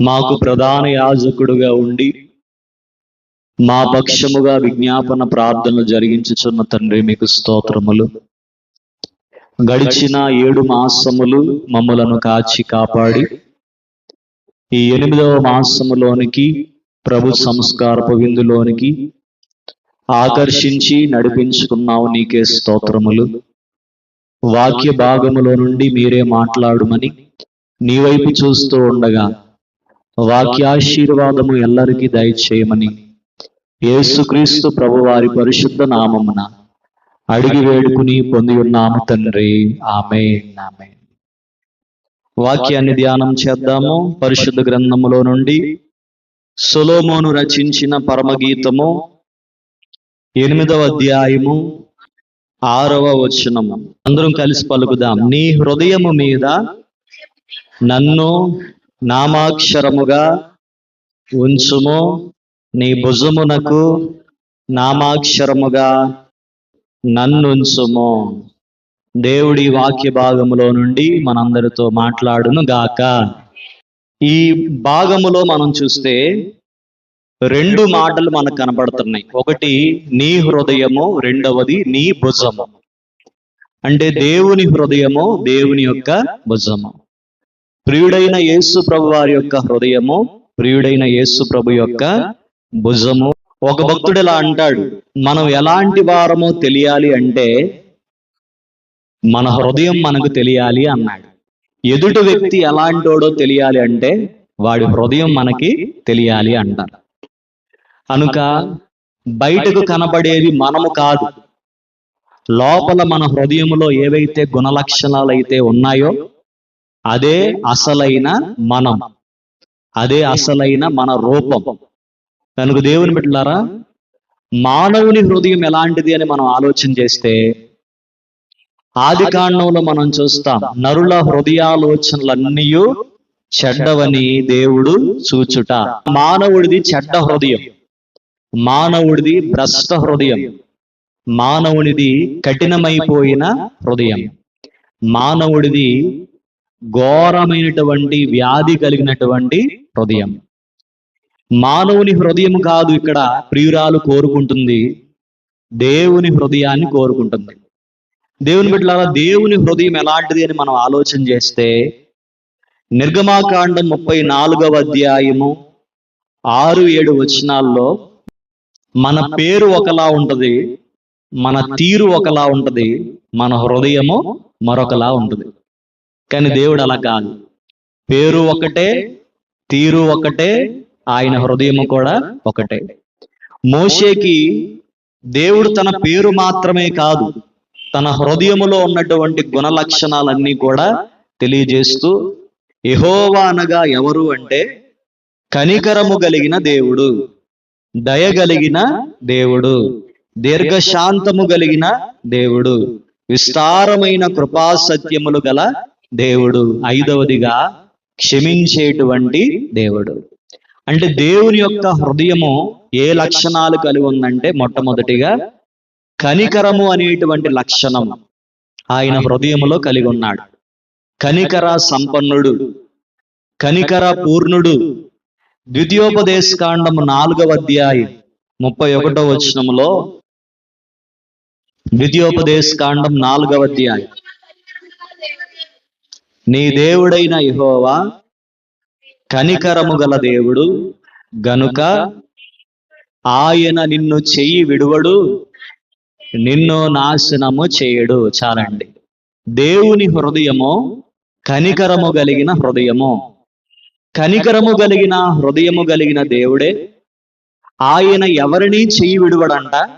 మాకు ప్రధాన యాజకుడుగా ఉండి మా పక్షముగా విజ్ఞాపన ప్రార్థనలు జరిగించుచున్న తండ్రి మీకు స్తోత్రములు. గడిచిన ఏడు మాసములు మమ్మలను కాచి కాపాడి ఈ ఎనిమిదవ మాసములోనికి ప్రభు సంస్కారపు విందులోనికి ఆకర్షించి నడిపించుకున్నావు నీకే స్తోత్రములు. వాక్య భాగములో నుండి మీరే మాట్లాడుమని నీ వైపు చూస్తూ ఉండగా వాక్యాశీర్వాదము ఎల్లరికీ దయచేయమని. యేసుక్రీస్తు ప్రభు వారి పరిశుద్ధ నామమున అడిగి వేడుకుని పొంది ఉన్నాము తండ్రి. ఆమె ఆమె వాక్యాన్ని ధ్యానం చేద్దాము. పరిశుద్ధ గ్రంథములో నుండి సొలోమోను రచించిన పరమగీతము ఎనిమిదవ అధ్యాయము ఆరవ వచనము. అందరం కలిసి పలుకుదాం. నీ హృదయము మీద నన్ను నామాక్షరముగా ఉంచుము. నీ భుజమునకు నామాక్షరముగా నన్నుంచుము. దేవుడి వాక్య భాగములో నుండి మనందరితో మాట్లాడును గాక. ఈ భాగములో మనం చూస్తే రెండు మాటలు మనకు కనబడుతున్నాయి. ఒకటి నీ హృదయము. రెండవది నీ భుజము. అంటే దేవుని హృదయము దేవుని యొక్క భుజము. ప్రియుడైన యేసు ప్రభు వారి యొక్క హృదయము ప్రియుడైన యేసు ప్రభు యొక్క భుజము ఒక భక్తుడు ఇలా అంటాడు. మనం ఎలాంటి వారమో తెలియాలి అంటే మన హృదయం మనకు తెలియాలి అన్నాడు. ఎదుటి వ్యక్తి ఎలాంటోడో తెలియాలి అంటే వాడి హృదయం మనకి తెలియాలి అంటారు. కనుక బయటకు కనబడేది మనము కాదు. లోపల మన హృదయములో ఏవైతే గుణలక్షణాలు అయితే ఉన్నాయో అదే అసలైన మనం. అదే అసలైన మన రూపం. కనుక దేవుని బిడ్డలారా మానవుని హృదయం ఎలాంటిది అని మనం ఆలోచన చేస్తే ఆది కాండంలో మనం చూస్తాం నరుల హృదయాలోచనలన్నీ చెడ్డవని దేవుడు చూచుట. మానవుడిది చెడ్డ హృదయం. మానవుడిది భ్రష్ట హృదయం. మానవునిది కఠినమైపోయిన హృదయం. మానవుడిది ఘోరమైనటువంటి వ్యాధి కలిగినటువంటి హృదయం. మానవుని హృదయం కాదు ఇక్కడ ప్రియురాలు కోరుకుంటుంది. దేవుని హృదయాన్ని కోరుకుంటుంది. దేవుని బిడ్డలారా దేవుని హృదయం ఎలాంటిది అని మనం ఆలోచన చేస్తే నిర్గమాకాండం ముప్పై నాలుగవ అధ్యాయము ఆరు ఏడు వచనాల్లో మన పేరు ఒకలా ఉంటది మన తీరు ఒకలా ఉంటది మన హృదయము మరొకలా ఉంటది. కానీ దేవుడు అలా కాదు. పేరు ఒకటే తీరు ఒకటే ఆయన హృదయము కూడా ఒకటే. మోషేకి దేవుడు తన పేరు మాత్రమే కాదు. తన హృదయములో ఉన్నటువంటి గుణ లక్షణాలన్నీ కూడా తెలియజేస్తూ యెహోవా అనగా ఎవరు అంటే కనికరము కలిగిన దేవుడు. దయగలిగిన దేవుడు. దీర్ఘశాంతము కలిగిన దేవుడు. విస్తారమైన కృపా సత్యములు గల దేవుడు ఐదవదిగా క్షమించేటువంటి దేవుడు. అంటే దేవుని యొక్క హృదయము ఏ లక్షణాలు కలిగి ఉందంటే మొట్టమొదటిగా కనికరము అనేటువంటి లక్షణం ఆయన హృదయములో కలిగి ఉన్నాడు. కనికర సంపన్నుడు కనికర పూర్ణుడు. ద్వితీయోపదేశ కాండము నాలుగవ అధ్యాయం ముప్పై ఒకటో వచనములో ద్వితీయోపదేశ కాండం నాలుగవ అధ్యాయం. నీ దేవుడైన యెహోవా కనికరము గల దేవుడు గనుక ఆయన నిన్ను చెయ్యి విడువడు నిన్ను నాశనము చేయడు చాలండి. దేవుని హృదయము కనికరము కలిగిన హృదయము. కనికరము కలిగిన హృదయము కలిగిన దేవుడే ఆయన ఎవరిని చెయ్యి విడువడంట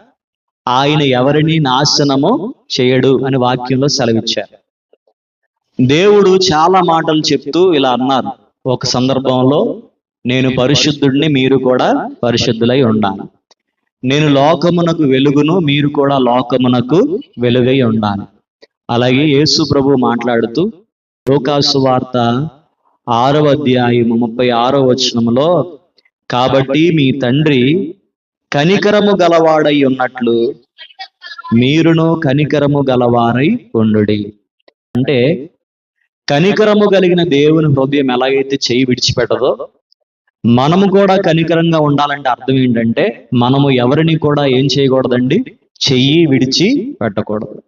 ఆయన ఎవరిని నాశనము చేయడు అని వాక్యంలో సెలవిచ్చారు. దేవుడు చాలా మాటలు చెప్తూ ఇలా అన్నారు. ఒక సందర్భంలో నేను పరిశుద్ధుడిని మీరు కూడా పరిశుద్ధులై ఉండాలి. నేను లోకమునకు వెలుగును మీరు కూడా లోకమునకు వెలుగై ఉండాలి. అలాగే యేసు ప్రభు మాట్లాడుతూ లోకాసు వార్త ఆరవ అధ్యాయము ముప్పై ఆరో వచనంలో కాబట్టి మీ తండ్రి కనికరము గలవాడై ఉన్నట్లు మీరును కనికరము గలవారై ఉండు అంటే కనికరము కలిగిన దేవుని హృదయం ఎలాగైతే చేయి విడిచిపెట్టదో మనము కూడా కనికరంగా ఉండాలంటే అర్థం ఏంటంటే మనము ఎవరిని కూడా ఏం చేయకూడదండి? చెయ్యి విడిచి పెట్టకూడదు.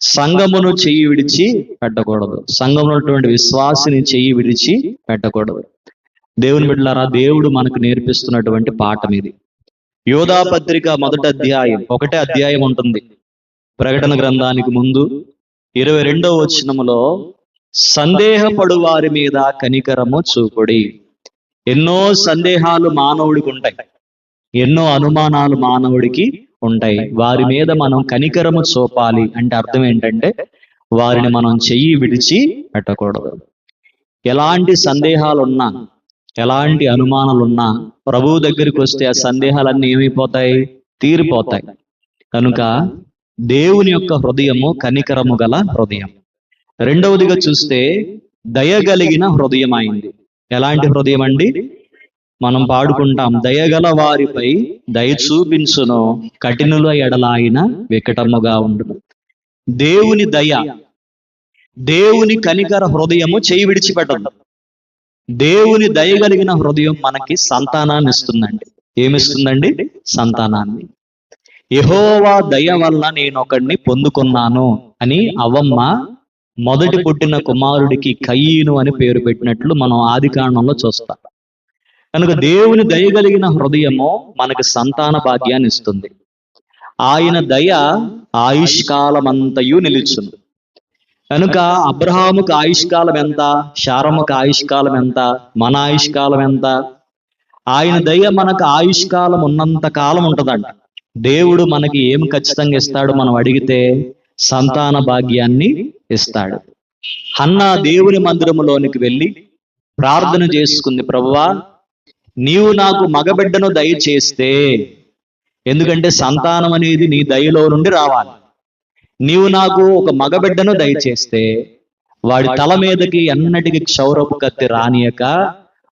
సంఘమును చెయ్యి విడిచి పెట్టకూడదు. సంఘంలో విశ్వాసిని చెయ్యి విడిచి పెట్టకూడదు. దేవుని బిడ్డలారా దేవుడు మనకు నేర్పిస్తున్నటువంటి పాఠం ఇది. యోధా పత్రిక మొదటి అధ్యాయం ఒకటే అధ్యాయం ఉంటుంది. ప్రకటన గ్రంథానికి ముందు ఇరవై రెండవ వచనములో సందేహపడు వారి మీద కనికరము చూపుడి. ఎన్నో సందేహాలు మానవుడికి ఉంటాయి. ఎన్నో అనుమానాలు మానవుడికి ఉంటాయి. వారి మీద మనం కనికరము చూపాలి అంటే అర్థం ఏంటంటే వారిని మనం చెయ్యి విడిచి పెట్టకూడదు. ఎలాంటి సందేహాలు ఉన్నా ఎలాంటి అనుమానాలున్నా ప్రభువు దగ్గరికి వస్తే ఆ సందేహాలన్నీ ఏమైపోతాయి? తీరిపోతాయి. కనుక దేవుని యొక్క హృదయము కనికరము గల హృదయం. రెండవదిగా చూస్తే దయగలిగిన హృదయం అయింది ఎలాంటి హృదయం అండి మనం పాడుకుంటాం దయగల వారిపై దయ చూపించును కఠినుల ఎడలాయిన వికటముగా ఉండును. దేవుని దయ దేవుని కనికర హృదయము చేయి విడిచిపెట్టదు. దేవుని దయగలిగిన హృదయం మనకి సంతానాన్ని ఇస్తుందండి. ఏమిస్తుందండి? సంతానాన్ని. యహోవా దయ వల్ల నేను ఒకడిని పొందుకున్నాను అని అవమ్మ మొదటి పుట్టిన కుమారుడికి కయ్యను అని పేరు పెట్టినట్లు మనం ఆది కారణంలో చూస్తాం. కనుక దేవుని దయగలిగిన హృదయము మనకి సంతాన భాగ్యాన్ని ఇస్తుంది. ఆయన దయ ఆయుష్కాలమంతయు నిలుచును. కనుక అబ్రహాముకు ఆయుష్కాలం ఎంత? శారముకు ఆయుష్కాలం ఎంత? మన ఆయుష్కాలం ఎంత? ఆయన దయ మనకు ఆయుష్కాలం ఉన్నంత కాలం ఉంటదంట. దేవుడు మనకి ఏం ఖచ్చితంగా ఇస్తాడు మనం అడిగితే సంతాన భాగ్యాన్ని ఇస్తాడు. హన్న దేవుని మందిరములోనికి వెళ్ళి ప్రార్థన చేసుకుంది ప్రభువా నీవు నాకు మగబిడ్డను దయచేస్తే ఎందుకంటే సంతానం అనేది నీ దయలో నుండి రావాలి. నీవు నాకు ఒక మగబిడ్డను దయచేస్తే వాడి తల మీదకి ఎన్నటికి క్షౌరపు కత్తి రానియక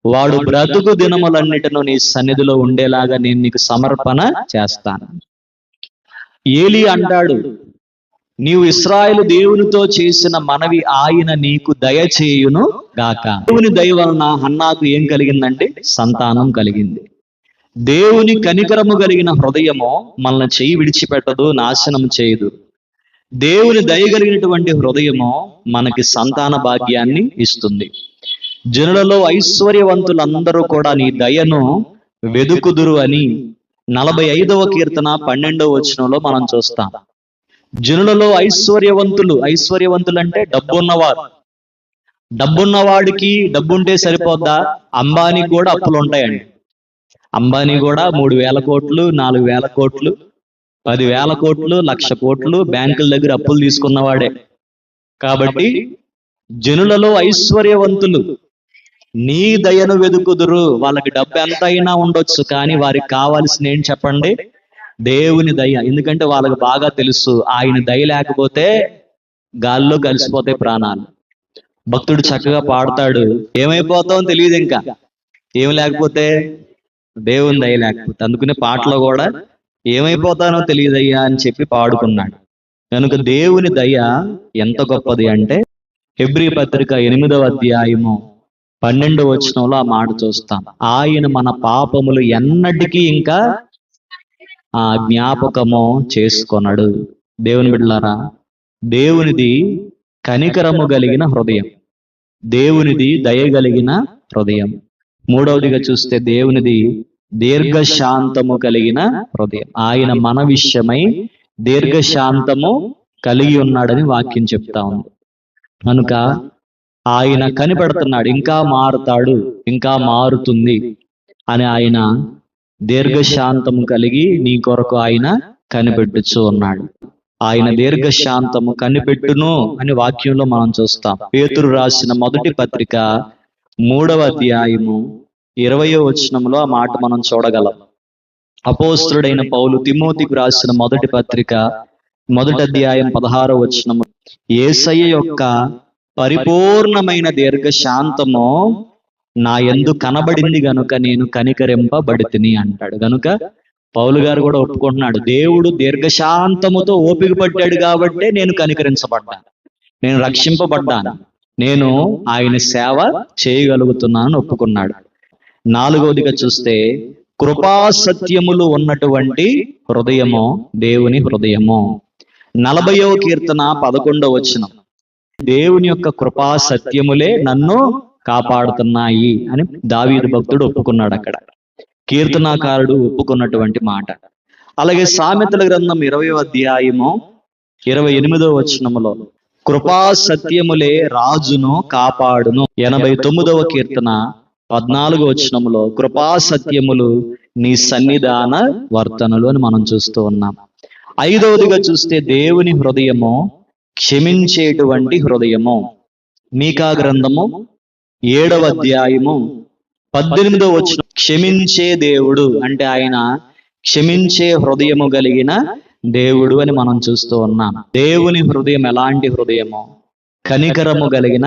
వాడు బ్రతుకు దినములన్నిటిను నీ సన్నిధిలో ఉండేలాగా నేను నీకు సమర్పణ చేస్తాను. ఏలి అంటాడు నీవు ఇస్రాయలు దేవునితో చేసిన మనవి ఆయన నీకు దయచేయును గాక. దేవుని దయ వలన హన్నాకు ఏం కలిగిందంటే సంతానం కలిగింది. దేవుని కనికరము కలిగిన హృదయము మనల్ని చేయి విడిచిపెట్టదు నాశనం చేయదు. దేవుని దయ కలిగినటువంటి హృదయము మనకి సంతాన భాగ్యాన్ని ఇస్తుంది. జనులలో ఐశ్వర్యవంతులందరూ కూడా నీ దయను వెదుకుదురు అని నలభై ఐదవ కీర్తన పన్నెండవ వచనంలో మనం చూస్తాం. జనులలో ఐశ్వర్యవంతులు ఐశ్వర్యవంతులు అంటే డబ్బున్నవారు. డబ్బున్నవాడికి డబ్బుంటే సరిపోద్దా? అంబానీ కూడా అప్పులు ఉంటాయండి అంబానీ కూడా మూడు వేల కోట్లు నాలుగు వేల కోట్లు పది వేల కోట్లు లక్ష కోట్లు బ్యాంకుల దగ్గర అప్పులు తీసుకున్నవాడే. కాబట్టి జనులలో ఐశ్వర్యవంతులు నీ దయను వెదుకుదురు. వాళ్ళకి డబ్బు ఎంత అయినా ఉండొచ్చు కానీ వారికి కావాల్సిన ఏం చెప్పండి? దేవుని దయ. ఎందుకంటే వాళ్ళకి బాగా తెలుసు ఆయన దయ లేకపోతే గాల్లో కలిసిపోతాయి ప్రాణాలు. భక్తుడు చక్కగా పాడతాడు. ఏమైపోతామో తెలియదు ఇంకా. ఏం లేకపోతే దేవుని దయ లేకపోతే. అందుకనే పాటలో కూడా ఏమైపోతానో తెలియదయ్యా అని చెప్పి పాడుకున్నాడు. కనుక దేవుని దయ ఎంత గొప్పది అంటే హెబ్రి పత్రిక ఎనిమిదవ అధ్యాయము పన్నెండవ వచనంలో ఆ మాట చూస్తాం. ఆయన మన పాపములు ఎన్నటికీ ఇంకా ఆ జ్ఞాపకము చేసుకొనడు. దేవుని బిడ్డలారా దేవునిది కనికరము కలిగిన హృదయం. దేవునిది దయగలిగిన హృదయం. మూడవదిగా చూస్తే దేవునిది దీర్ఘశాంతము కలిగిన హృదయం. ఆయన మన విషయమై దీర్ఘశాంతము కలిగి ఉన్నాడని వాక్యం చెప్తా ఉంది. కనుక ఆయన కనిపెడుతున్నాడు ఇంకా మారుతాడు ఇంకా మారుతుంది అని ఆయన దీర్ఘశాంతము కలిగి నీ కొరకు ఆయన కనిపెట్టుచు ఉన్నాడు. ఆయన దీర్ఘశాంతము కనిపెట్టును అని వాక్యంలో మనం చూస్తాం. పేతురు రాసిన మొదటి పత్రిక మూడవ అధ్యాయము ఇరవయో వచనంలో ఆ మాట మనం చూడగలం. అపోస్తుడైన పౌలు తిమోతికి రాసిన మొదటి పత్రిక మొదటి అధ్యాయం పదహారో వచనము ఏసయ్య యొక్క పరిపూర్ణమైన దీర్ఘశాంతము నా ఎందు కనబడింది గనుక నేను కనికరింపబడితిని అంటాడు. గనుక పౌలు గారు కూడా ఒప్పుకుంటున్నాడు. దేవుడు దీర్ఘశాంతముతో ఓపిక పడ్డాడు కాబట్టే నేను కనికరించబడ్డాను. నేను రక్షింపబడ్డాను. నేను ఆయన సేవ చేయగలుగుతున్నాను ఒప్పుకున్నాడు. నాలుగవదిగా చూస్తే కృపా సత్యములు ఉన్నటువంటి హృదయము దేవుని హృదయము. నలభయో కీర్తన పదకొండవ వచనం. దేవుని యొక్క కృపా సత్యములే నన్ను కాపాడుతున్నాయి అని దావీదు భక్తుడు ఒప్పుకున్నాడు అక్కడ. కీర్తనాకారుడు ఒప్పుకున్నటువంటి మాట. అలాగే సామెతల గ్రంథం ఇరవై అధ్యాయము ఇరవై ఎనిమిదో వచనములో కృపా సత్యములే రాజును కాపాడును. ఎనభై తొమ్మిదవ కీర్తన పద్నాలుగో వచనములో కృపా సత్యములు నీ సన్నిధాన వర్తనలు అని మనం చూస్తూ ఉన్నాం. ఐదవదిగా చూస్తే దేవుని హృదయము క్షమించేటువంటి హృదయము. మీకా గ్రంథము ఏడవ అధ్యాయము పద్దెనిమిదో వచ్చిన క్షమించే దేవుడు అంటే ఆయన క్షమించే హృదయము కలిగిన దేవుడు అని మనం చూస్తూ ఉన్నాం. దేవుని హృదయం ఎలాంటి హృదయము? కనికరము కలిగిన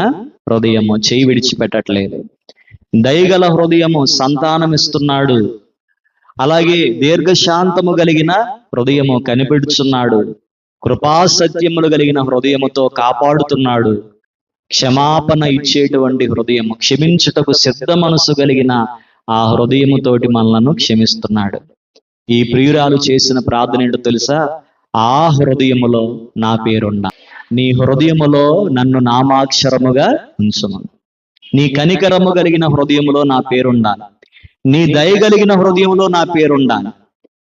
హృదయము. చేయి విడిచిపెట్టట్లేదు. దయగల హృదయము సంతానం ఇస్తున్నాడు. అలాగే దీర్ఘశాంతము కలిగిన హృదయము కనిపెడుచున్నాడు. కృపా సత్యములు కలిగిన హృదయముతో కాపాడుతున్నాడు. క్షమాపణ ఇచ్చేటువంటి హృదయము క్షమించుటకు సిద్ధ మనసు కలిగిన ఆ హృదయముతోటి మనలను క్షమిస్తున్నాడు. ఈ ప్రియురాలు చేసిన ప్రార్థన ఏంటో తెలుసా? ఆ హృదయములో నా పేరుండ నీ హృదయములో నన్ను నామాక్షరముగా ఉంచుము. నీ కనికరము కలిగిన హృదయములో నా పేరుండాలి నీ దయ కలిగిన హృదయంలో నా పేరుండాలి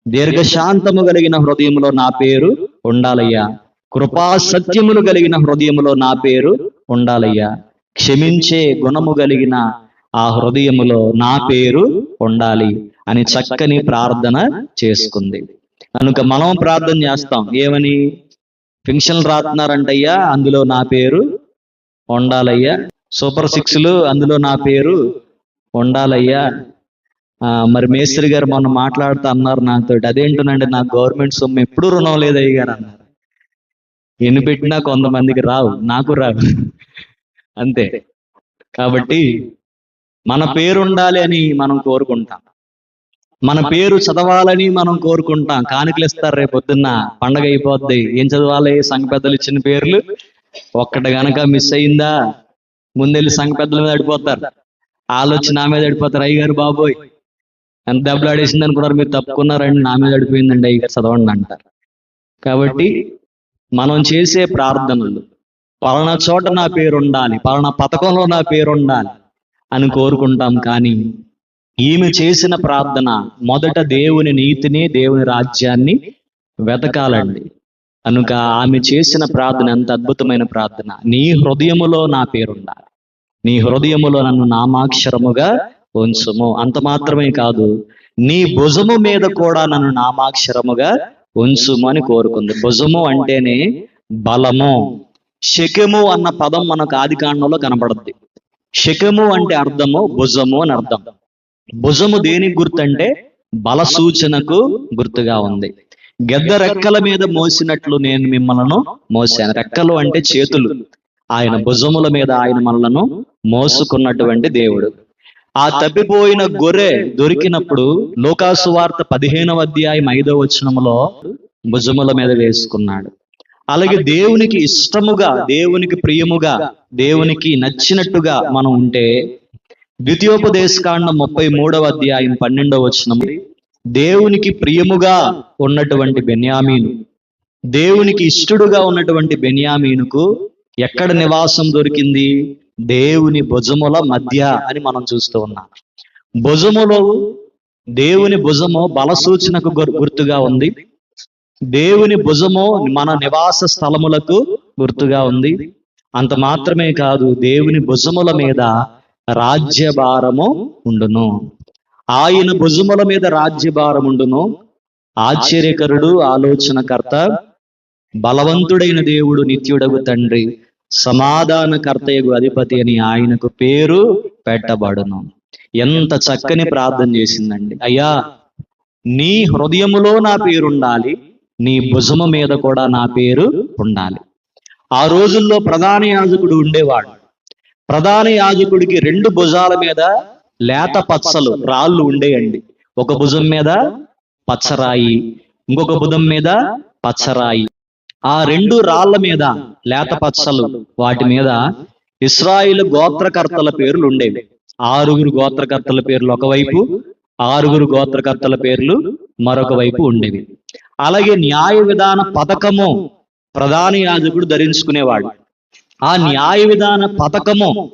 దీర్ఘశాంతము కలిగిన హృదయంలో నా పేరు ఉండాలయ్యా. కృపా సత్యములు కలిగిన హృదయములో నా పేరు ఉండాలయ్యా. క్షమించే గుణము కలిగిన ఆ హృదయములో నా పేరు ఉండాలి అని చక్కని ప్రార్థన చేసుకుంది. కనుక మనం ప్రార్థన చేస్తాం. ఏమని? పెన్షన్ రాస్తున్నారంటయ్యా అందులో నా పేరు ఉండాలయ్యా. సూపర్ సిక్స్లు అందులో నా పేరు ఉండాలయ్యా. మరి మేస్త్రి గారు మొన్న మాట్లాడుతూ అన్నారు నాతో అదేంటనండి నాకు గవర్నమెంట్ సొమ్ము ఎప్పుడు రుణం లేదు గారు అన్నారు. ఎన్ని పెట్టినా కొంతమందికి రావు నాకు రావు. అంతే. కాబట్టి మన పేరు ఉండాలి అని మనం కోరుకుంటాం. మన పేరు చదవాలని మనం కోరుకుంటాం. కానుకలు ఇస్తారు రేపు పొద్దున్న. పండగ అయిపోద్ది. ఏం చదవాలి? సంఘ పెద్దలు ఇచ్చిన పేర్లు. ఒక్కటి గనక మిస్ అయిందా? ముందెళ్ళి సంఘ పెద్దల మీద అడిపోతారు ఆలోచన నా మీద అడిపోతారు అయ్యగారు బాబోయ్ ఎంత దెబ్బలు ఆడేసింది అనుకున్నారు. మీరు తప్పుకున్నారండి. నా మీద అడిపోయిందండి అయ్యగారు చదవండి అంటారు. కాబట్టి మనం చేసే ప్రార్థనలు పలానా చోట నా పేరు ఉండాలి పలానా పథకంలో నా పేరు ఉండాలి అని కోరుకుంటాం కానీ ఈమె చేసిన ప్రార్థన మొదట దేవుని నీతిని దేవుని రాజ్యాన్ని వెతకాలండి. కనుక ఆమె చేసిన ప్రార్థన ఎంత అద్భుతమైన ప్రార్థన. నీ హృదయములో నా పేరుండాలి. నీ హృదయములో నన్ను నామాక్షరముగా ఉంచుము. అంత మాత్రమే కాదు నీ భుజము మీద కూడా నన్ను నామాక్షరముగా ఉంచుము అని కోరుకుంది. భుజము అంటేనే బలము. శకము అన్న పదం మనకు ఆది కాండంలో కనబడుద్ది. శకము అంటే అర్థము భుజము అని అర్థం. భుజము దేనికి గుర్తంటే బల సూచనకు గుర్తుగా ఉంది. గెద్ద రెక్కల మీద మోసినట్లు నేను మిమ్మలను మోసాను. రెక్కలు అంటే చేతులు. ఆయన భుజముల మీద ఆయన మనలను మోసుకున్నటువంటి దేవుడు. ఆ తప్పిపోయిన గొర్రె దొరికినప్పుడు లోకాసు వార్త పదిహేనవ అధ్యాయం ఐదవ వచనములో భుజముల మీద వేసుకున్నాడు. అలాగే దేవునికి ఇష్టముగా దేవునికి ప్రియముగా దేవునికి నచ్చినట్టుగా మనం ఉంటే ద్వితీయోపదేశకాండం ముప్పై మూడవ అధ్యాయం పన్నెండవ వచనం దేవునికి ప్రియముగా ఉన్నటువంటి బెన్యామీను దేవునికి ఇష్టడుగా ఉన్నటువంటి బెన్యామీనుకు ఎక్కడ నివాసం దొరికింది? దేవుని భుజముల మధ్య అని మనం చూస్తూ ఉన్నాం. భుజములో దేవుని భుజము బల సూచనకు గుర్- గుర్తుగా ఉంది. దేవుని భుజము మన నివాస స్థలములకు గుర్తుగా ఉంది. అంత మాత్రమే కాదు దేవుని భుజముల మీద రాజ్యభారము ఉండును. ఆయన భుజముల మీద రాజ్యభారం ఉండును. ఆశ్చర్యకరుడు ఆలోచనకర్త బలవంతుడైన దేవుడు నిత్యుడగు తండ్రి సమాధానకర్తయగు అధిపతి అని ఆయనకు పేరు పెట్టబడును. ఎంత చక్కని ప్రార్థన చేసిందండి. అయ్యా నీ హృదయములో నా పేరుండాలి. నీ భుజము మీద కూడా నా పేరు ఉండాలి. ఆ రోజుల్లో ప్రధాన యాజకుడు ఉండేవాడు. ప్రధాన యాజకుడికి రెండు భుజాల మీద లేత పచ్చలు రాళ్ళు ఉండేయండి. ఒక భుజం మీద పచ్చరాయి ఇంకొక భుజం మీద పచ్చరాయి. ఆ రెండు రాళ్ళ మీద లేత పచ్చలు వాటి మీద ఇస్రాయిల్ గోత్రకర్తల పేర్లు ఉండేవి. ఆరుగురు గోత్రకర్తల పేర్లు ఒకవైపు ఆరుగురు గోత్రకర్తల పేర్లు మరొక వైపు ఉండేవి. అలాగే న్యాయ విధాన పథకము ప్రధాన యాజకుడు ధరించుకునేవాడు. ఆ న్యాయ విధాన పథకము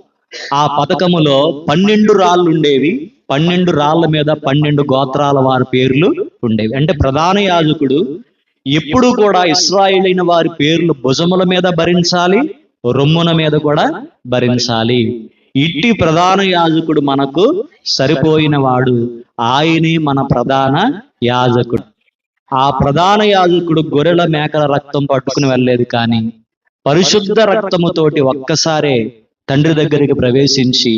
ఆ పథకములో పన్నెండు రాళ్ళు ఉండేవి. పన్నెండు రాళ్ళ మీద పన్నెండు గోత్రాల వారి పేర్లు ఉండేవి. అంటే ప్రధాన యాజకుడు ఎప్పుడు కూడా ఇస్రాయిలైన వారి పేర్లు భుజముల మీద భరించాలి రొమ్మున మీద కూడా భరించాలి. ఇట్టి ప్రధాన యాజకుడు మనకు సరిపోయిన వాడు. ఆయనే మన ప్రధాన యాజకుడు. ఆ ప్రధాన యాజకుడు గొర్రెల మేకల రక్తం పట్టుకుని వెళ్ళలేదు కానీ పరిశుద్ధ రక్తముతోటి ఒక్కసారే తండ్రి దగ్గరికి ప్రవేశించి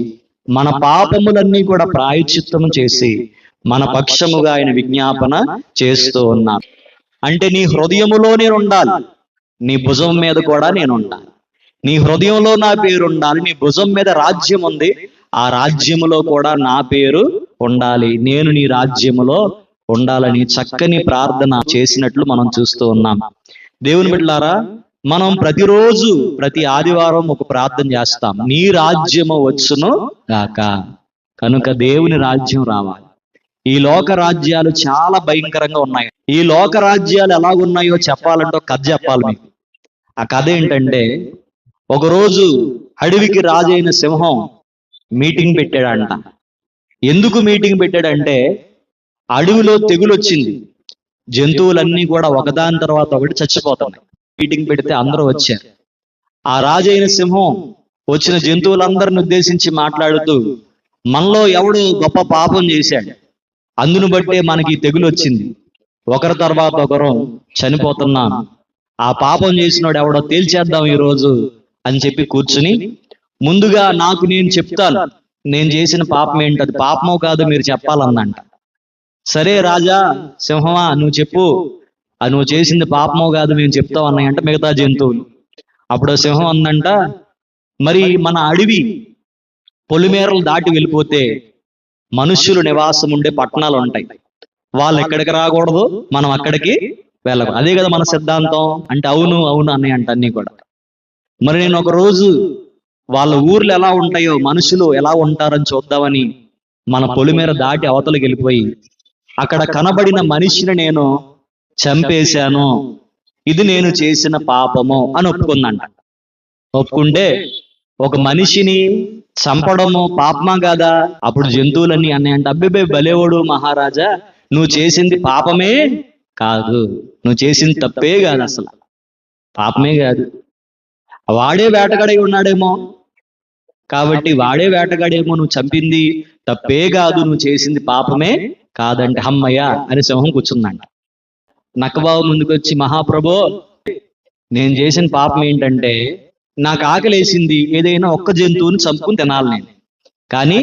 మన పాపములన్నీ కూడా ప్రాయచిత్తము చేసి మన పక్షముగా ఆయన విజ్ఞాపన చేస్తూ ఉన్నాను అంటే నీ హృదయములో నేను ఉండాలి నీ భుజం మీద కూడా నేను ఉండాలి నీ హృదయంలో నా పేరు ఉండాలి. నీ భుజం మీద రాజ్యం ఉంది. ఆ రాజ్యములో కూడా నా పేరు ఉండాలి. నేను నీ రాజ్యములో ఉండాలని చక్కని ప్రార్థన చేసినట్లు మనం చూస్తూ ఉన్నాం. దేవుని బిడ్డలారా మనం ప్రతిరోజు ప్రతి ఆదివారం ఒక ప్రార్థన చేస్తాం. నీ రాజ్యము వచ్చును గాక. కనుక దేవుని రాజ్యం రావాలి. ఈ లోక రాజ్యాలు చాలా భయంకరంగా ఉన్నాయి. ఈ లోక రాజ్యాలు ఎలా ఉన్నాయో చెప్పాలంటే ఒక కథ చెప్పాలి మీకు. ఆ కథ ఏంటంటే ఒకరోజు అడవికి రాజైన సింహం మీటింగ్ పెట్టాడంట. ఎందుకు మీటింగ్ పెట్టాడంటే అడవిలో తెగులు వచ్చింది జంతువులన్నీ కూడా ఒకదాని తర్వాత ఒకటి చచ్చిపోతున్నాయి. మీటింగ్ పెడితే అందరూ వచ్చారు. ఆ రాజైన సింహం వచ్చిన జంతువులందరిని ఉద్దేశించి మాట్లాడుతూ మనలో ఎవడు గొప్ప పాపం చేశాడు? అందును బట్టే మనకి తెగులు వచ్చింది ఒకరి తర్వాత ఒకరు చనిపోతున్నాం ఆ పాపం చేసినోడు ఎవడో తేల్చేద్దాం ఈ రోజు అని చెప్పి కూర్చుని ముందుగా నాకు నేను చెప్తాను. నేను చేసిన పాపం ఏంటి అది పాపమో కాదో మీరు చెప్పాలన్నంట. సరే రాజా సింహమా నువ్వు చెప్పు. అది నువ్వు చేసింది పాపమో కాదు మేము చెప్తాం అన్నాయంట మిగతా జంతువులు. అప్పుడు సింహం అందంట మరి మన అడవి పొలిమేరలు దాటి వెళ్ళిపోతే మనుష్యులు నివాసం ఉండే పట్టణాలు ఉంటాయి. వాళ్ళు ఎక్కడికి రాకూడదు మనం అక్కడికి వెళ్ళకూడదు. అదే కదా మన సిద్ధాంతం. అంటే అవును అవును అన్నయ్య అంట అన్ని కూడా. మరి నేను ఒక రోజు వాళ్ళ ఊర్లు ఎలా ఉంటాయో మనుషులు ఎలా ఉంటారని చూద్దామని మన పొలిమేర దాటి అవతలకి వెళ్ళిపోయి అక్కడ కనబడిన మనిషిని నేను చంపేశాను. ఇది నేను చేసిన పాపము అని ఒప్పుకుందంట. ఒప్పుకుంటే ఒక మనిషిని చంపడము పాపమా కాదా? అప్పుడు జంతువులన్నీ అన్నాయంట అబ్బే బలేవాడు మహారాజా నువ్వు చేసింది పాపమే కాదు నువ్వు చేసింది తప్పే కాదు అసలు. పాపమే కాదు. వాడే వేటగాడై ఉన్నాడేమో. కాబట్టి వాడే వేటగాడేమో నువ్వు చంపింది తప్పే కాదు నువ్వు చేసింది పాపమే కాదంటే హమ్మయ్య అని సింహం కూర్చుందంట. నక్కబాబు ముందుకొచ్చి మహాప్రభో నేను చేసిన పాపం ఏంటంటే నాకు ఆకలేసింది ఏదైనా ఒక్క జంతువుని చంపుకుని తినాలి నేను. కానీ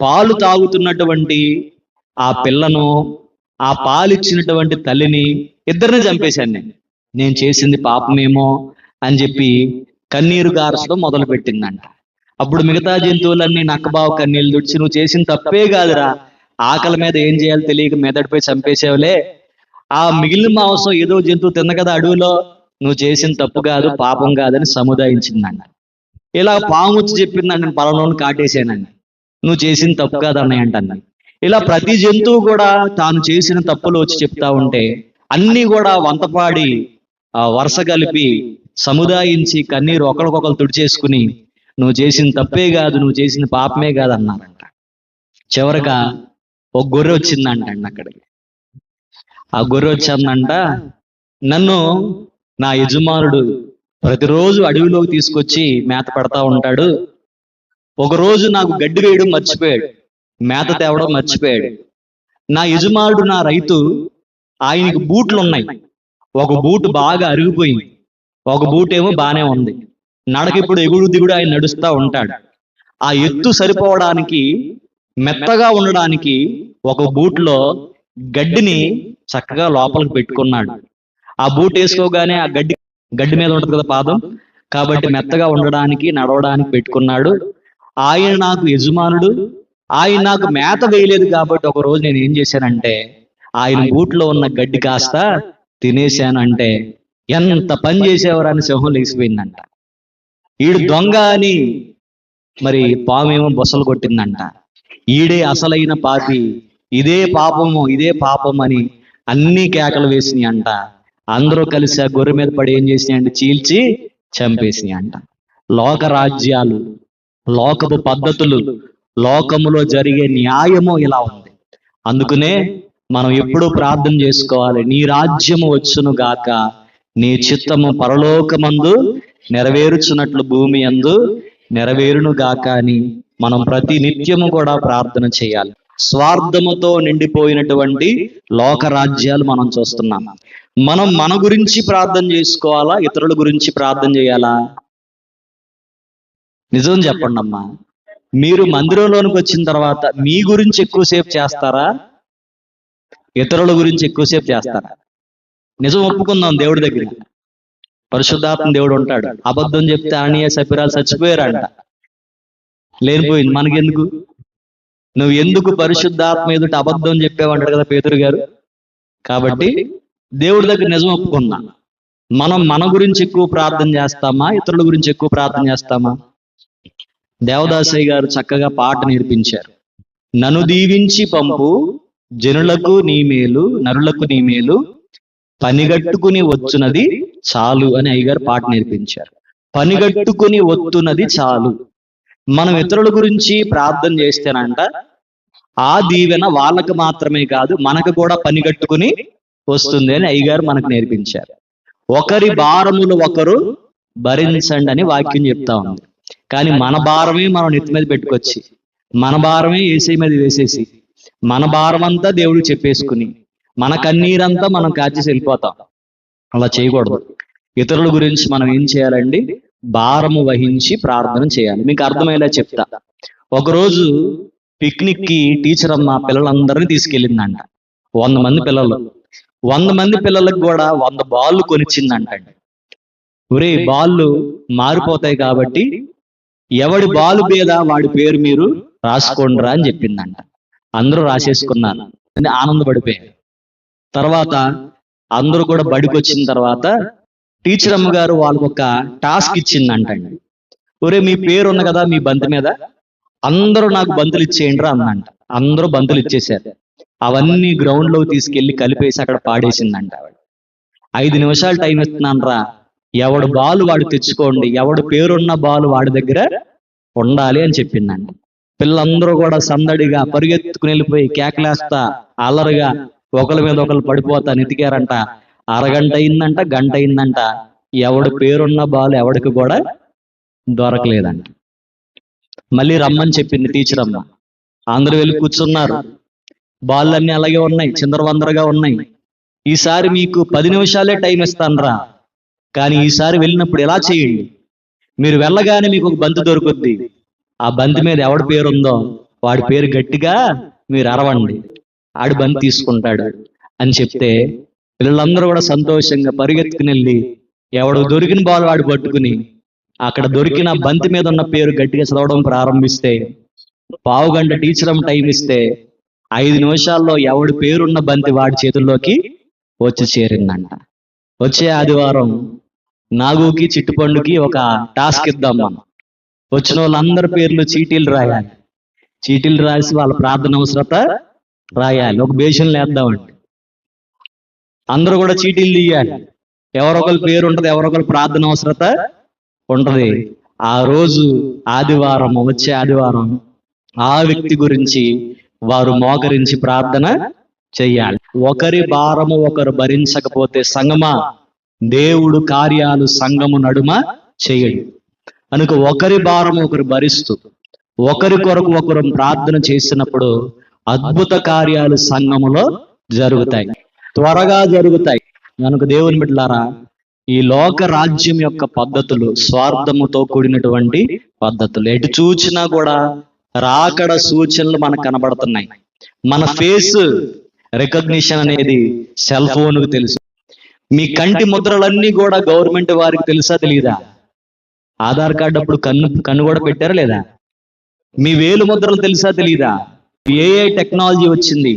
పాలు తాగుతున్నటువంటి ఆ పిల్లను ఆ పాలు ఇచ్చినటువంటి తల్లిని ఇద్దరిని చంపేశాను నేను. నేను చేసింది పాపమేమో అని చెప్పి కన్నీరు గార్చడం మొదలు పెట్టిందంట అప్పుడు మిగతా జంతువులన్నీ నక్కబావు కన్నీళ్ళు దుడిచి నువ్వు చేసిన తప్పే కాదురా ఆకలి మీద ఏం చేయాలో తెలియక మెదడిపోయి చంపేసేవలే. ఆ మిగిలిన మాంసం ఏదో జంతువు తిన్న కదా అడవిలో నువ్వు చేసిన తప్పు కాదు పాపం కాదని సముదాయించిందండి ఇలా పాము వచ్చి చెప్పిందండి నేను పొలంలోని కాటేసానండి నువ్వు చేసిన తప్పు కాదు అన్నయ్య ఇలా ప్రతి జంతువు కూడా తాను చేసిన తప్పులు వచ్చి చెప్తా ఉంటే అన్ని కూడా వంతపాడి ఆ వరుస కలిపి సముదాయించి కన్నీరు ఒకరికొకరు తుడిచేసుకుని నువ్వు చేసిన తప్పే కాదు నువ్వు చేసిన పాపమే కాదు అన్నారంట చివరగా ఒక గొర్రె వచ్చిందంటండి అక్కడికి. ఆ గొర్రె వచ్చిందంట నన్ను నా యజమానుడు ప్రతిరోజు అడవిలోకి తీసుకొచ్చి మేత పెడతా ఉంటాడు. ఒక రోజు నాకు గడ్డి వేయడం మర్చిపోయాడు మేత తేవడం మర్చిపోయాడు. నా యజమానుడు నా రైతు ఆయనకి బూట్లు ఉన్నాయి ఒక బూటు బాగా అరిగిపోయింది. ఒక బూట్ ఏమో బాగానే ఉంది. నడక ఇప్పుడు ఎగుడు దిగుడు ఆయన నడుస్తూ ఉంటాడు. ఆ ఎత్తు సరిపోవడానికి మెత్తగా ఉండడానికి ఒక బూట్లో గడ్డిని చక్కగా లోపలికి పెట్టుకున్నాడు. ఆ బూట్ వేసుకోగానే ఆ గడ్డి గడ్డి మీద ఉంటది కదా పాదం? కాబట్టి మెత్తగా ఉండడానికి నడవడానికి పెట్టుకున్నాడు. ఆయన నాకు యజమానుడు. ఆయన నాకు మేత వేయలేదు కాబట్టి ఒక రోజు నేను ఏం చేశానంటే ఆయన బూట్లో ఉన్న గడ్డి కాస్త తినేశాను అంటే ఎంత పని చేసేవారు అని సింహం లేచిపోయిందంట. ఈడు దొంగ అని మరి పాము ఏమో బొసలు కొట్టిందంట. ఈడే అసలైన పాపి ఇదే పాపము ఇదే పాపం అని అన్ని కేకలు వేసినాయి అంట. అందరూ కలిసి ఆ గొర్రె మీద పడి ఏం చేసినాయి అంటే చీల్చి చంపేసినాయి అంట. లోక రాజ్యాలు లోకపు పద్ధతులు లోకములో జరిగే న్యాయము ఇలా ఉంది. అందుకనే మనం ఎప్పుడూ ప్రార్థన చేసుకోవాలి. నీ రాజ్యము వచ్చును గాక. నీ చిత్తము పరలోకమందు నెరవేరుచున్నట్లు భూమి అందు నెరవేరును గాక అని మనం ప్రతి నిత్యము కూడా ప్రార్థన చేయాలి. స్వార్థముతో నిండిపోయినటువంటి లోక రాజ్యాలు మనం చూస్తున్నాం. మనం మన గురించి ప్రార్థన చేసుకోవాలా? ఇతరుల గురించి ప్రార్థన చేయాలా? నిజం చెప్పండి అమ్మా. మీరు మందిరంలోనికి వచ్చిన తర్వాత మీ గురించి ఎక్కువసేపు చేస్తారా? ఇతరుల గురించి ఎక్కువసేపు చేస్తారా? నిజం ఒప్పుకుందాం దేవుడి దగ్గర పరిశుద్ధాత్మ దేవుడు ఉంటాడు. అబద్ధం చెప్తే ఆనియ సపిరాలు చచ్చిపోయారంట. లేనిపోయింది మనకెందుకు? నువ్వు ఎందుకు పరిశుద్ధాత్మ ఎదుట అబద్ధం చెప్పావంటాడు కదా పేతురు గారు? కాబట్టి దేవుడి దగ్గర నిజం ఒప్పుకుందాం మనం మన గురించి ఎక్కువ ప్రార్థన చేస్తామా? ఇతరుల గురించి ఎక్కువ ప్రార్థన చేస్తామా? దేవదాసయ్య గారు చక్కగా పాట నేర్పించారు. నన్ను దీవించి పంపు. జనులకు నీ మేలు నరులకు నీ మేలు. పనిగట్టుకుని వచ్చునది చాలు అని అయ్యగారు పాట నేర్పించారు. పనిగట్టుకుని వస్తున్నది చాలు. మనం ఇతరుల గురించి ప్రార్థన చేస్తేనంట ఆ దీవెన వాళ్ళకు మాత్రమే కాదు మనకు కూడా పని కట్టుకుని వస్తుంది అని అయ్యగారు మనకు నేర్పించారు. ఒకరి భారములు ఒకరు భరించండి అని వాక్యం చెప్తా ఉంది. కానీ మన భారమే మనం నెత్తి మీద పెట్టుకొచ్చి మన భారమే ఏసీ మీద వేసేసి మన భారం అంతా దేవుడు చెప్పేసుకుని మన కన్నీరంతా మనం కాచేసి వెళ్ళిపోతాం. అలా చేయకూడదు. ఇతరుల గురించి మనం ఏం చేయాలండి? భారము వహించి ప్రార్థన చేయాలి. మీకు అర్థమయ్యేలా చెప్తా. ఒకరోజు పిక్నిక్కి టీచర్ అమ్మ పిల్లలందరినీ తీసుకెళ్ళిందంట. వంద మంది పిల్లలు. వంద మంది పిల్లలకు కూడా వంద బాళ్ళు కొనిచ్చిందంట. ఒరే బాళ్ళు మారిపోతాయి కాబట్టి ఎవడి బాలు మీద వాడి పేరు మీరు రాసుకోండిరా అని చెప్పిందంట. అందరూ రాసేసుకున్నారు. అని ఆనందపడిపోయారు. తర్వాత అందరూ కూడా బడికి వచ్చిన తర్వాత టీచర్ అమ్మగారు వాళ్ళు వాళ్ళకు ఒక టాస్క్ ఇచ్చిందంటండి ఒరే మీ పేరు ఉంది కదా మీ బంతి మీద? అందరూ నాకు బంతులు ఇచ్చేయండి రా అందంట అందరూ బంతులు ఇచ్చేసారు అవన్నీ గ్రౌండ్లో తీసుకెళ్ళి కలిపేసి అక్కడ పాడేసిందంట ఆవిడ. ఐదు నిమిషాలు టైం ఇస్తున్నాను రా. ఎవడు బాలు వాడు తెచ్చుకోండి. ఎవడు పేరున్న బాలు వాడి దగ్గర ఉండాలి అని చెప్పిందండి పిల్లలందరూ కూడా సందడిగా పరిగెత్తుకుని వెళ్ళిపోయి కేకలేస్తా అల్లరిగా ఒకరి మీద ఒకరు పడిపోతా నెతికారంట. అరగంట అయిందంట గంట అయిందంట. ఎవడు పేరున్న బాలు ఎవడికి కూడా దొరకలేదంట. మళ్ళీ రమ్మని చెప్పింది టీచర్ అమ్మ. అందరూ వెళ్ళి కూర్చున్నారు. బాల్ అన్ని అలాగే ఉన్నాయి చిందరవందరగా ఉన్నాయి. ఈసారి మీకు పది నిమిషాలే టైం ఇస్తానురా. కానీ ఈసారి వెళ్ళినప్పుడు ఎలా చేయండి? మీరు వెళ్ళగానే మీకు ఒక బంతి దొరుకుద్ది. ఆ బంతి మీద ఎవడి పేరు ఉందో వాడి పేరు గట్టిగా మీరు అరవండి. ఆడి బంతి తీసుకుంటాడు అని చెప్తే పిల్లలందరూ కూడా సంతోషంగా పరిగెత్తుకుని వెళ్ళి ఎవడు దొరికిన బాల్ వాడు పట్టుకుని అక్కడ దొరికిన బంతి మీద ఉన్న పేరు గట్టిగా చదవడం ప్రారంభిస్తే పావు గంట టీచర్ టైం ఇస్తే ఐదు నిమిషాల్లో ఎవడి పేరున్న బంతి వాడి చేతుల్లోకి వచ్చి చేరిందంట. వచ్చే ఆదివారం నాగుకి చిట్టుపండుకి ఒక టాస్క్ ఇద్దాం మనం. వచ్చిన వాళ్ళందరి పేర్లు చీటీలు రాయాలి. చీటీలు రాసి వాళ్ళ ప్రార్థన అవసరత రాయాలి. ఒక బేషన్లు వేద్దామండి అందరూ కూడా చీటీలు తీయాలి. ఎవరొకరి పేరు ఉంటుంది ఎవరొకరి ప్రార్థన అవసరత ఉంటది. ఆ రోజు ఆదివారం వచ్చే ఆదివారం ఆ వ్యక్తి గురించి వారు మోకరించి ప్రార్థన చెయ్యాలి ఒకరి భారము ఒకరు భరించకపోతే సంగమా దేవుడు కార్యాలు సంగము నడుమ చేయడు. కనుక ఒకరి భారము ఒకరు భరిస్తూ ఒకరి కొరకు ఒకరు ప్రార్థన చేసినప్పుడు అద్భుత కార్యాలు సంఘములో జరుగుతాయి. త్వరగా జరుగుతాయి. కనుక దేవుని బిడ్డలారా ఈ లోక రాజ్యం యొక్క పద్ధతులు స్వార్థముతో కూడినటువంటి పద్ధతులు. ఎటు చూచినా కూడా రాకడ సూచనలు మనకు కనబడుతున్నాయి. మన ఫేస్ రికగ్నిషన్ అనేది సెల్ ఫోన్కు తెలుసు. మీ కంటి ముద్రలన్నీ కూడా గవర్నమెంట్ వారికి తెలుసా తెలియదా ఆధార్ కార్డు అప్పుడు కన్ను కన్ను కూడా పెట్టారా లేదా? మీ వేలు ముద్రలు తెలుసా తెలీదా? ఏఐ టెక్నాలజీ వచ్చింది?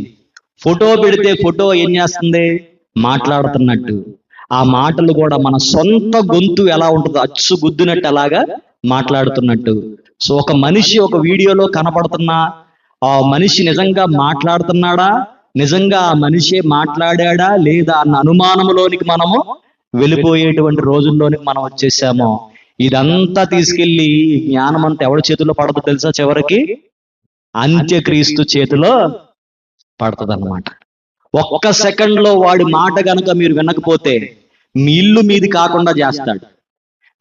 ఫోటో పెడితే ఫోటో ఏం చేస్తుంది? మాట్లాడుతున్నట్టు. ఆ మాటలు కూడా మన సొంత గొంతు ఎలా ఉంటుందో అచ్చు గుద్దినట్టు అలాగా మాట్లాడుతున్నట్టు. సో ఒక మనిషి ఒక వీడియోలో కనపడుతున్నా ఆ మనిషి నిజంగా మాట్లాడుతున్నాడా? నిజంగా ఆ మనిషే మాట్లాడాడా? లేదా అన్న అనుమానంలోనికి మనము వెళ్ళిపోయేటువంటి రోజుల్లోనికి మనం వచ్చేసాము. ఇదంతా తీసుకెళ్ళి జ్ఞానం అంతా ఎవరి చేతిలో పడదు తెలుసా చివరికి? అంత్యక్రీస్తు చేతిలో పడుతుంది ఒక్క సెకండ్లో వాడి మాట గనక మీరు వినకపోతే మీ ఇల్లు మీది కాకుండా చేస్తాడు.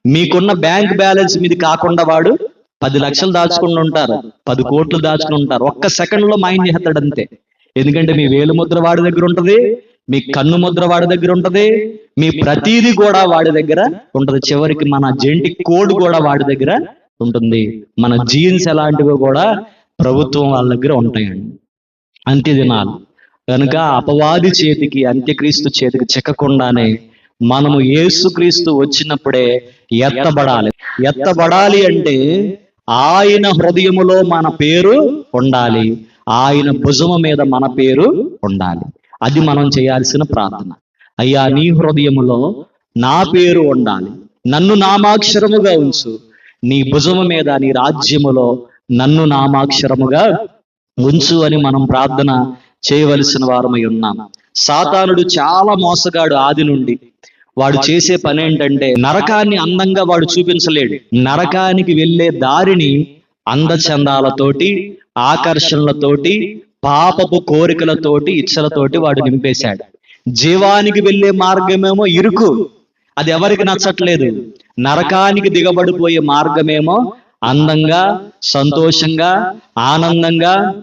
మీకున్న బ్యాంక్ బ్యాలెన్స్ మీది కాకుండా వాడు పది లక్షలు దాచుకుని ఉంటారు పది కోట్లు దాచుకుని ఉంటారు. ఒక్క సెకండ్లో మైండ్ చేస్తాడు అంతే. ఎందుకంటే మీ వేలు ముద్ర వాడి దగ్గర ఉంటది మీ కన్ను ముద్ర వాడి దగ్గర ఉంటది మీ ప్రతీది కూడా వాడి దగ్గర ఉంటది. చివరికి మన జెంటిక్ కోడ్ కూడా వాడి దగ్గర ఉంటుంది. మన జీన్స్ ఎలాంటివి కూడా ప్రభుత్వం వాళ్ళ దగ్గర ఉంటాయండి. అంత్య దినాలు కనుక అపవాది చేతికి అంత్యక్రీస్తు చేతికి చిక్కకుండానే మనము యేసుక్రీస్తు వచ్చినప్పుడే ఎత్తబడాలి. ఎత్తబడాలి అంటే ఆయన హృదయములో మన పేరు ఉండాలి. ఆయన భుజము మీద మన పేరు ఉండాలి. అది మనం చేయాల్సిన ప్రార్థన. అయ్యా నీ హృదయములో నా పేరు ఉండాలి. నన్ను నామాక్షరముగా ఉంచు. నీ భుజము మీద నీ రాజ్యములో నన్ను నామాక్షరముగా ఉంచు అని మనం ప్రార్థన చేయవలసిన వారమై ఉన్నాం. సాతానుడు చాలా మోసగాడు ఆది నుండి. వాడు చేసే పని ఏంటంటే నరకాన్ని అందంగా వాడు చూపించలేడు. నరకానికి వెళ్ళే దారిని అందచందాలతోటి ఆకర్షణలతోటి పాపపు కోరికలతోటి ఇచ్చలతోటి వాడు నింపేశాడు. జీవానికి వెళ్ళే మార్గమేమో ఇరుకు. అది ఎవరికి నచ్చట్లేదు. నరకానికి దిగబడిపోయే మార్గమేమో అందంగా సంతోషంగా ఆనందంగా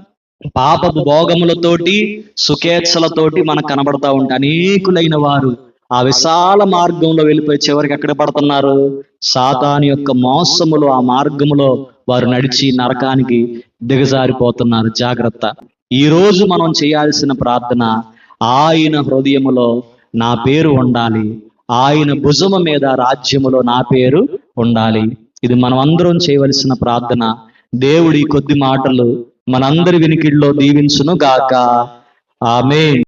పాపపు భోగములతోటి సుఖేచ్ఛలతోటి మనకు కనబడతా ఉంటే అనేకులైన వారు ఆ విశాల మార్గంలో వెళ్ళిపోయి చివరికి ఎక్కడ పడుతున్నారు? సాతాను యొక్క మోసములో ఆ మార్గములో వారు నడిచి నరకానికి దిగజారిపోతున్నారు. జాగ్రత్త. ఈ రోజు మనం చేయాల్సిన ప్రార్థన ఆయన హృదయములో నా పేరు ఉండాలి. ఆయన భుజము మీద రాజ్యములో నా పేరు ఉండాలి. ఇది మనం అందరం చేయవలసిన ప్రార్థన. దేవుడి కొద్ది మాటలు మనందరి వినికిడిలో దీవించును గాక ఆమె